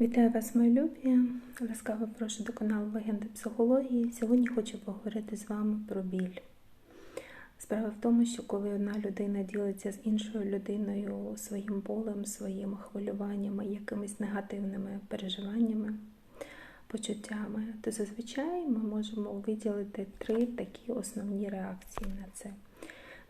Вітаю вас, мої любі! Ласкаво прошу до каналу Легенди психології. Сьогодні хочу поговорити з вами про біль. Справа в тому, що коли одна людина ділиться з іншою людиною своїм болем, своїми хвилюваннями, якимись негативними переживаннями, почуттями, то зазвичай ми можемо виділити три такі основні реакції на це.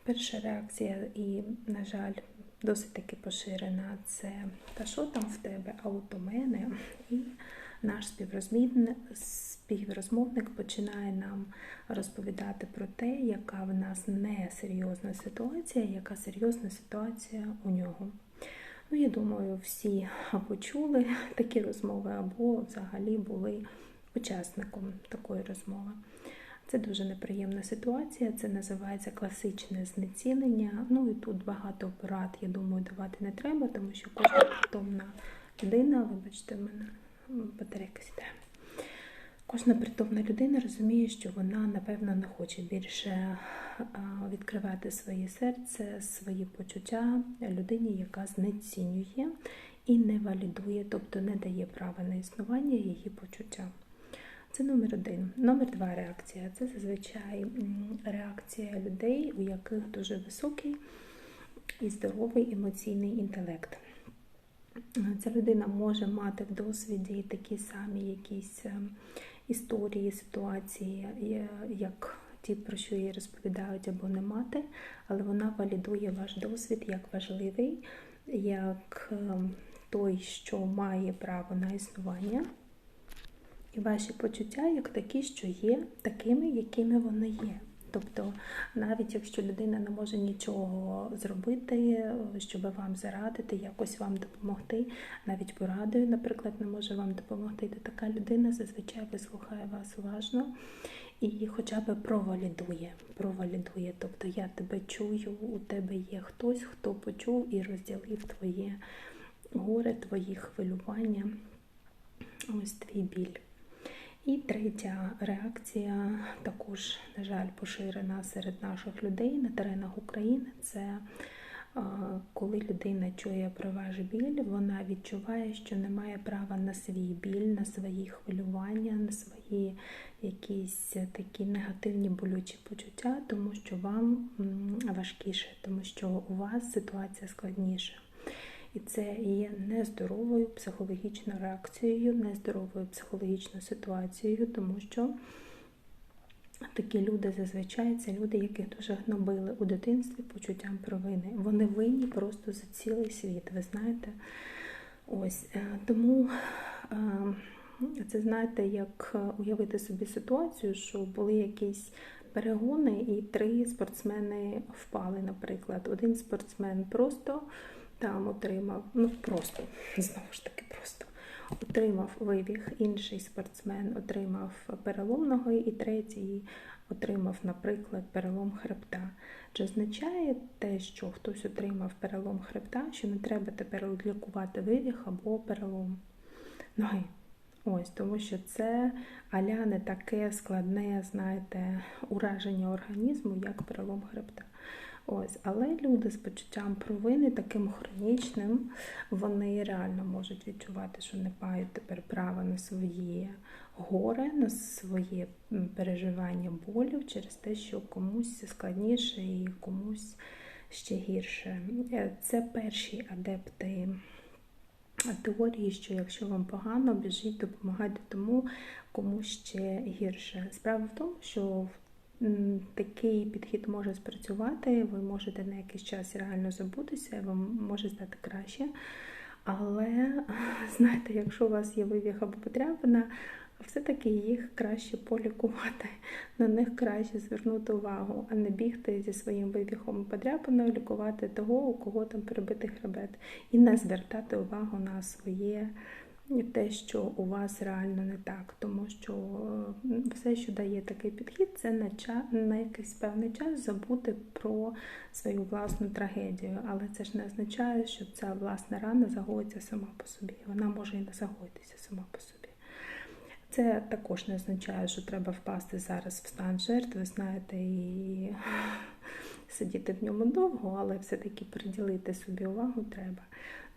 Перша реакція, і, на жаль, досить таки поширена. Це та що там в тебе, а от у мене. І наш співрозмовник починає нам розповідати про те, яка в нас не серйозна ситуація, яка серйозна ситуація у нього. Ну, я думаю, всі або чули такі розмови, або взагалі були учасником такої розмови. Це дуже неприємна ситуація, це називається класичне знецінення. Ну і тут багато порад, я думаю, давати не треба, тому що кожна притомна людина, вибачте, в мене батарейка сідає. Кожна притомна людина розуміє, що вона, напевно, не хоче більше відкривати своє серце, свої почуття людині, яка знецінює і не валідує, тобто не дає права на існування її почуття. Це номер один. Номер два реакція це зазвичай реакція людей, у яких дуже високий і здоровий емоційний інтелект. Ця людина може мати в досвіді такі самі якісь е, історії, ситуації, як ті, про що їй розповідають або не мати, але вона валідує ваш досвід як важливий, як е, той, що має право на існування. І ваші почуття як такі, що є, такими, якими вони є. Тобто, навіть якщо людина не може нічого зробити, щоб вам зарадити, якось вам допомогти, навіть порадою, наприклад, не може вам допомогти, то така людина зазвичай вислухає вас уважно і хоча б провалідує. провалідує. Тобто я тебе чую, у тебе є хтось, хто почув і розділив твоє горе, твої хвилювання, ось твій біль. І третя реакція, також, на жаль, поширена серед наших людей на теренах України. Це коли людина чує про ваш біль, вона відчуває, що не має права на свій біль, на свої хвилювання, на свої якісь такі негативні болючі почуття, тому що вам важкіше, тому що у вас ситуація складніша. І це є нездоровою психологічною реакцією, нездоровою психологічною ситуацією, тому що такі люди зазвичай це люди, яких дуже гнобили у дитинстві почуттям провини. Вони винні просто за цілий світ, ви знаєте. Ось е, тому. Е, це знаєте, як уявити собі ситуацію, що були якісь перегони, і три спортсмени впали, наприклад. Один спортсмен просто там отримав, ну просто, знову ж таки, просто отримав вивіг, інший спортсмен отримав перелом ноги, і третій отримав, наприклад, перелом хребта. Чи означає те, що хтось отримав перелом хребта, що не треба тепер лікувати вивіг або перелом ноги? Ось, тому що це аля не таке складне, знаєте, ураження організму, як перелом хребта. Ось, Але люди з почуттям провини таким хронічним, вони реально можуть відчувати, що не мають тепер права на своє горе, на своє переживання болю через те, що комусь складніше і комусь ще гірше. Е, це перші адепти. Теорії, що якщо вам погано, біжіть, допомагайте тому, кому ще гірше. Справа в тому, що Такий підхід може спрацювати, ви можете на якийсь час реально забутися, вам може стати краще. Але, знаєте, якщо у вас є вивіг або потрябина, все-таки їх краще полікувати, на них краще звернути увагу, а не бігти зі своїм вивіхом подряпиною, лікувати того, у кого там перебитий хребет, і не звертати увагу на своє те, що у вас реально не так, тому що все, що дає такий підхід, це на час, на якийсь певний час забути про свою власну трагедію. Але це ж не означає, що ця власна рана загоїться сама по собі. Вона може і не загоїтися сама по собі. Це також не означає, що треба впасти зараз в стан жертви, знаєте, і сидіти в ньому довго, але все-таки приділити собі увагу треба.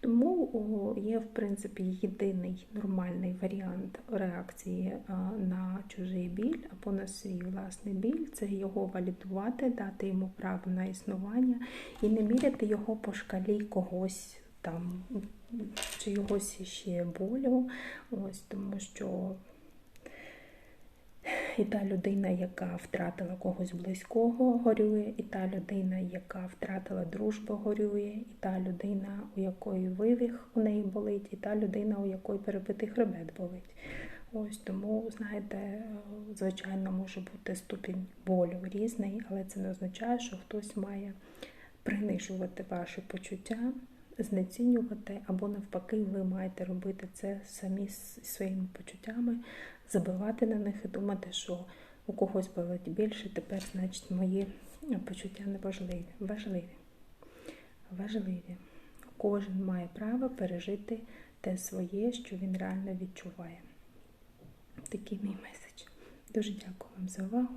Тому є, в принципі, єдиний нормальний варіант реакції на чужий біль або на свій власний біль це його валідувати, дати йому право на існування і не міряти його по шкалі когось там чи йогось ще болю. Ось тому що і та людина, яка втратила когось близького, горює, і та людина, яка втратила дружбу, горює, і та людина, у якої вивих у неї болить, і та людина, у якої перебитий хребет болить. Ось тому, знаєте, звичайно, може бути ступінь болю різний, але це не означає, що хтось має принижувати ваші почуття, знецінювати, або навпаки, ви маєте робити це самі з своїми почуттями, забивати на них і думати, що у когось болить більше, тепер, значить, мої почуття не важливі. Важливі. Важливі. Кожен має право пережити те своє, що він реально відчуває. Такий мій меседж. Дуже дякую вам за увагу.